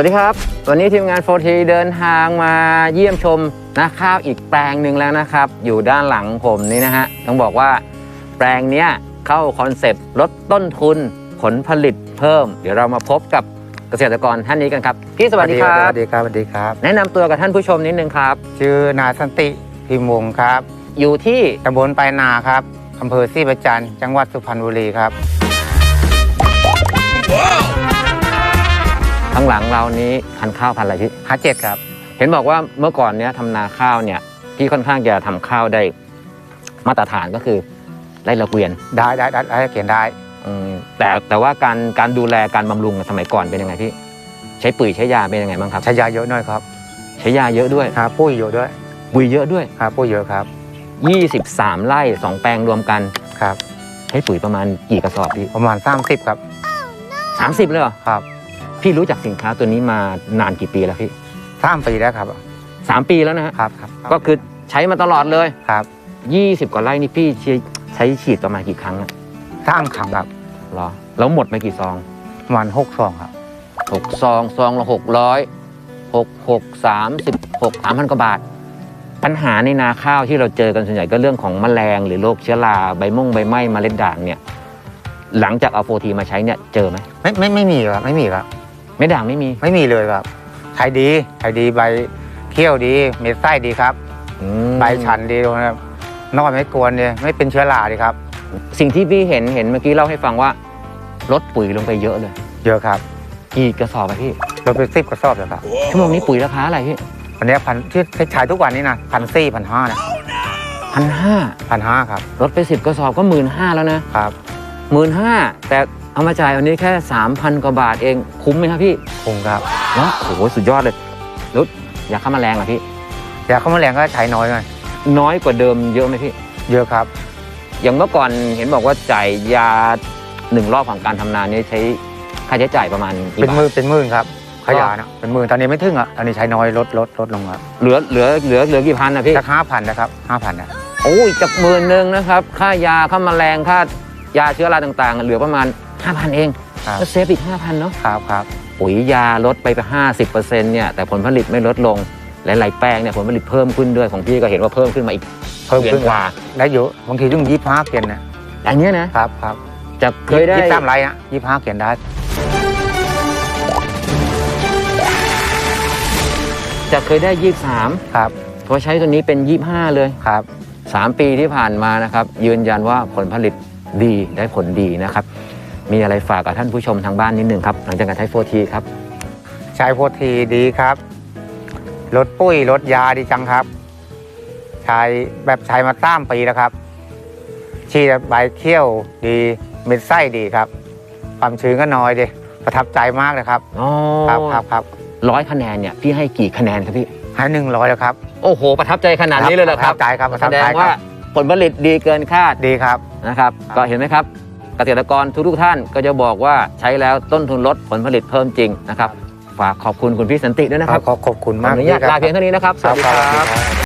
วัสดีครับ วันนี้ทีมงานโฟทีเดินทางมาเยี่ยมชมนะข้าวอีกแปลงหนึ่งแล้วนะครับ อยู่ด้านหลังผมนี่นะฮะ ต้องบอกว่าแปลงเนี้ยเข้าคอนเซปต์ลดต้นทุนผลผลิตเพิ่ม เดี๋ยวเรามาพบกับเกษตรกรท่านนี้กันครับ พี่สวัสดีครัสบวัสดีครับ สวัสดีครับ แนะนำตัวกับท่านผู้ชมนิดนึงครับ ชื่อนายสันติพิมพ์วงศ์ครับอยู่ที่ตำบลไปลายนาครับอำเภอศรีประจันทร์จังหวัดสุพรรณบุรีครับ ข้างหลังเรานี้พันธุ์ข้าวพันธุ์อะไรพี่ห้าเจ็ดครับ เห็นบอกว่าเมื่อก่อนเนี้ยทำนาข้าวเนี่ยพี่ค่อนข้างจะทำข้าวได้มาตรฐานก็คือไร่ละเกวียนได้ได้ได้ได้เขียนได้อืมแต่แต่ว่าการการดูแลการบำรุงสมัยก่อนเป็นยังไงพี่ใช้ปุ๋ยใช้ยาเป็นยังไงบ้างครับ ใช้ยาเยอะหน่อยครับ ใช้ยาเยอะด้วยหาปุ้ยเยอะด้วยปุ๋ยเยอะด้วยหาปุ้ยเยอะครับ 23 ไร่ 2 แปลงรวมกันครับใช้ปุ๋ยประมาณกี่กระสอบพี่ ประมาณสามสิบครับ 30 เลยเหรอ ครับ พี่รู้จักสินค้าตัวนี้มานานกี่ปีแล้วพี่สามปีแล้วครับสามปีแล้วนะฮะครับครับก็คือใช้มาตลอดเลยครับ20กว่าไร่นี่พี่ใช้ใช้ฉีดประมาณกี่ครั้งอะสามครั้งครับเหรอแล้วหมดไปกี่ซองประมาณหกซองครับหกซองซองละหกร้อยหกหกสามสิบหกสามพันกว่าบาท ปัญหาในนาข้าวที่เราเจอกันส่วนใหญ่ก็เรื่องของแมลงหรือโรคเชื้อราใบม่งใบไหม้เมล็ดด่างเนี่ยหลังจากเอาโฟทีมาใช้เนี่ยเจอไหมไม่ไม่ไม่มีครับไม่มีครับ เม็ดด่างไม่มี ไม่มีเลยครับใช้ดีใช้ดีใบเขี้ยวดี เม็ดไส้ดีครับอืมใบชันดีนะครับนอนไม่กวนเลยไม่เป็นเชื้อราดีครับ สิ่งที่พี่เห็นเห็นเมื่อกี้เล่าให้ฟังว่าลดปุ๋ยลงไปเยอะเลย เยอะครับ กี่กระสอบอะพี่เราไปสิบกระสอบเลยครับชั่วโมงนี้ปุ๋ยราคาอะไรพี่วันนี้พันที่ที่ใช้ทุกวันนี้นะพันสี่พันห้านะพันห้าพันห้าครับลดไปสิบกระสอบก็หมื่นห้าแล้วนะครับหมื่นห้าแต่ เอามาจ่ายวันนี้แค่สามพันกว่าบาทเองคุ้มไหมครับพี่คุ้มครับเนาะโอ้โหสุดยอดเลยรุดยาฆ่าแมลงอะพี่ยาฆ่าแมลงก็ใช้น้อยหน่อยน้อยกว่าเดิมเยอะไหมพี่ เยอะครับ อย่างเมื่อก่อนเห็นบอกว่าจ่ายยาหนึ่งรอบของการทำนานี่ใช้ค่าใช้จ่ายประมาณกี่เป็นบามืทอเป็นหมื่นครับขยานะเป็นหมื่นตอนนี้ไม่ถึงอะตอนนี้ใช้น้อยลดลดลดลงครับเหลือเหลือเหลือเหลือกี่พันนะพี่สักห้าพันนะครับห้าพันนะโอ้ยจากหมื่นหนึ่งนะครับ ค่ายาฆ่าแมลงค่ายาเชื้อราต่างๆ เหลือประมาณ 5,000 เองครับ ก็เซฟอีก 5,000 เนาะครับครับปุ๋ยยาลดไปไป50%เนี่ยแต่ผลผลิตไม่ลดลงหลายๆแปลงเนี่ยผลผลิตเพิ่มขึ้นด้วยของพี่ก็เห็นว่าเพิ่มขึ้นมาอีกเพิ่มเดือขึ้นนกว่า ได้เยอะบางทีต้องยี่ห้าเกียนนะอันเนี้ยนะ ครับครับจะเคยได้ ยี่สามไรอะยี่ห้าเกียนได้ จะเคยได้ครับ23พอใช้ตัวนี้เป็น 25 เลย ครับ 3 ปีที่ผ่านมานะครับ ยืนยันว่าผลผลิตดีได้ผลดีนะครับ มีอะไรฝากกับท่านผู้ชมทางบ้านนิดนึงครับ หลังจากการใช้โฟทีครับ ใช้โพธีดีครับลดปุ้ยลดยาดีจังครับ ใช้แบบใช้มาตั้มปีแล้วครับชีดใบเขี้ยวดีเม็ดไส้ดีครับ ความชื้นก็น้อยดีประทับใจมากเลยครับอ๋อครับครับครับร้อยคะแนนเนี่ยพี่ให้กี่คะแนนครับพี่ให้หนึ่งร้อยแล้วครับ โอ้โห ประทับใจขนาดนี้เลยเหรอครับประทับใจครับประแสทับดใจงคว่ารับผลผลิตดีเกินคาดดีครับนะครับครับก็เห็นไหมครับ เกษตรกรทุกๆท่านก็จะบอกว่าใช้แล้วต้นทุนลดผลผลิตเพิ่มจริงนะครับฝากขอบคุณคุณพี่สันติด้วยนะครับ ขอขอบคุณขอมากอนุญาตลาเพียงเท่านี้นะครับ สวัสดีครับครับครับ